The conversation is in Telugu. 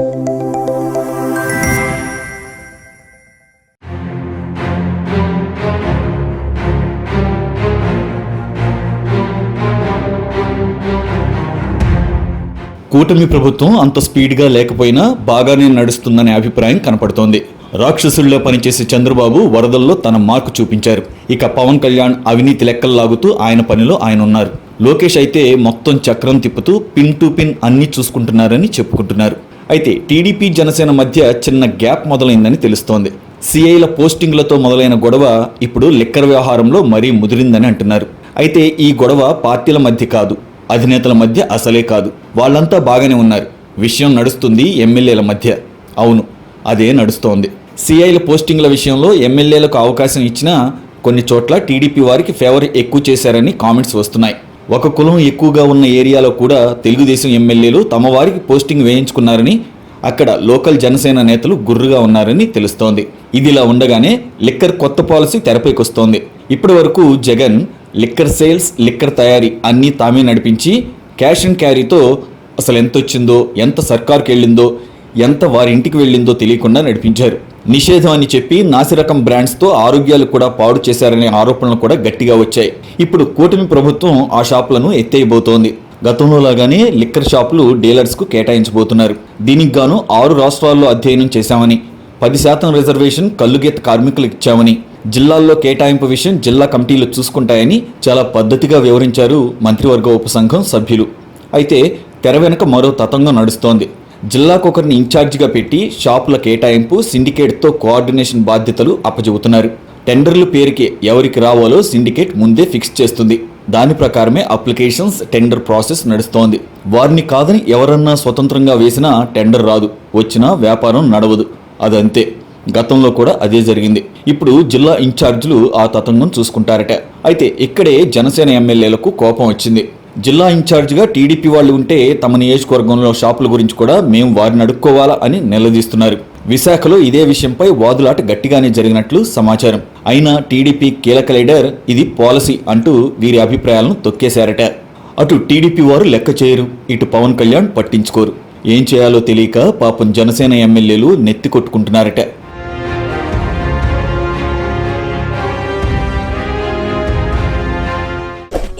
కూటమి ప్రభుత్వం అంత స్పీడ్గా లేకపోయినా బాగానే నడుస్తుందనే అభిప్రాయం కనపడుతోంది. రాక్షసుల్లో పనిచేసే చంద్రబాబు వరదల్లో తన మార్కు చూపించారు. ఇక పవన్ కళ్యాణ్ అవినీతి లెక్కల్లాగుతూ ఆయన పనిలో ఆయన ఉన్నారు. లోకేష్ అయితే మొత్తం చక్రం తిప్పుతూ పిన్ టు పిన్ అన్ని చూసుకుంటున్నారని చెప్పుకుంటున్నారు. అయితే టీడీపీ జనసేన మధ్య చిన్న గ్యాప్ మొదలైందని తెలుస్తోంది. సిఐల పోస్టింగ్లతో మొదలైన గొడవ ఇప్పుడు లిక్కర్ వ్యవహారంలో మరీ ముదిరిందని అంటున్నారు. అయితే ఈ గొడవ పార్టీల మధ్య కాదు అధినేతల మధ్య అసలే కాదు. వాళ్ళంతా బాగానే ఉన్నారు. విషయం నడుస్తుంది ఎమ్మెల్యేల మధ్య. అవును అదే నడుస్తోంది. సిఐల పోస్టింగ్ల విషయంలో ఎమ్మెల్యేలకు అవకాశం ఇచ్చినా కొన్ని చోట్ల టీడీపీ వారికి ఫేవర్ ఎక్కువ చేశారని కామెంట్స్ వస్తున్నాయి. ఒక కులం ఎక్కువగా ఉన్న ఏరియాలో కూడా తెలుగుదేశం ఎమ్మెల్యేలు తమ వారికి పోస్టింగ్ వేయించుకున్నారని అక్కడ లోకల్ జనసేన నేతలు గుర్రుగా ఉన్నారని తెలుస్తోంది. ఇదిలా ఉండగానే లిక్కర్ కొత్త పాలసీ తెరపైకొస్తోంది ఇప్పటి వరకు జగన్ లిక్కర్ సేల్స్ లిక్కర్ తయారీ అన్నీ తామే నడిపించి క్యాష్ అండ్ క్యారీతో అసలు ఎంత వచ్చిందో ఎంత సర్కార్కి వెళ్ళిందో ఎంత వారి ఇంటికి వెళ్ళిందో తెలియకుండా నడిపించారు. నిషేధం అని చెప్పి నాసిరకం బ్రాండ్స్తో ఆరోగ్యాలు కూడా పాడు చేశారనే ఆరోపణలు కూడా గట్టిగా వచ్చాయి. ఇప్పుడు కూటమి ప్రభుత్వం ఆ షాపులను ఎత్తేయబోతోంది. గతంలో లాగానే లిక్కర్ షాపులు డీలర్స్కు కేటాయించబోతున్నారు. దీనికి గాను ఆరు రాష్ట్రాల్లో అధ్యయనం చేశామని పది శాతం రిజర్వేషన్ కల్లుగీత కార్మికులకు ఇచ్చామని జిల్లాల్లో కేటాయింపు విషయం జిల్లా కమిటీలు చూసుకుంటాయని చాలా పద్ధతిగా వివరించారు మంత్రివర్గ ఉపసంఘం సభ్యులు. అయితే తెర వెనుక మరో తతంగం నడుస్తోంది. జిల్లాకు ఒకరిని ఇన్ఛార్జిగా పెట్టి షాపుల కేటాయింపు సిండికేట్తో కోఆర్డినేషన్ బాధ్యతలు అప్పచెబుతున్నారు టెండర్లు పేరుకే ఎవరికి రావాలో సిండికేట్ ముందే ఫిక్స్ చేస్తుంది. దాని ప్రకారమే అప్లికేషన్స్ టెండర్ ప్రాసెస్ నడుస్తోంది. వారిని కాదని ఎవరన్నా స్వతంత్రంగా వేసినా టెండర్ రాదు. వచ్చినా వ్యాపారం నడవదు. అదంతే. గతంలో కూడా అదే జరిగింది. ఇప్పుడు జిల్లా ఇన్ఛార్జీలు ఆ తతంగం చూసుకుంటారట. అయితే ఇక్కడే జనసేన ఎమ్మెల్యేలకు కోపం వచ్చింది. జిల్లా ఇన్ఛార్జిగా టీడీపీ వాళ్ళు ఉంటే తమ నియోజకవర్గంలో షాపుల గురించి కూడా మేము వారిని అడుక్కోవాలా అని నిలదీస్తున్నారు. విశాఖలో ఇదే విషయంపై వాదులాట గట్టిగానే జరిగినట్లు సమాచారం. అయినా టీడీపీ కీలక లీడర్ ఇది పాలసీ అంటూ వీరి అభిప్రాయాలను తొక్కేశారట. అటు టీడీపీ వారు లెక్క చేయరు ఇటు పవన్ కళ్యాణ్ పట్టించుకోరు. ఏం చేయాలో తెలియక పాపం జనసేన ఎమ్మెల్యేలు నెత్తి కొట్టుకుంటున్నారట.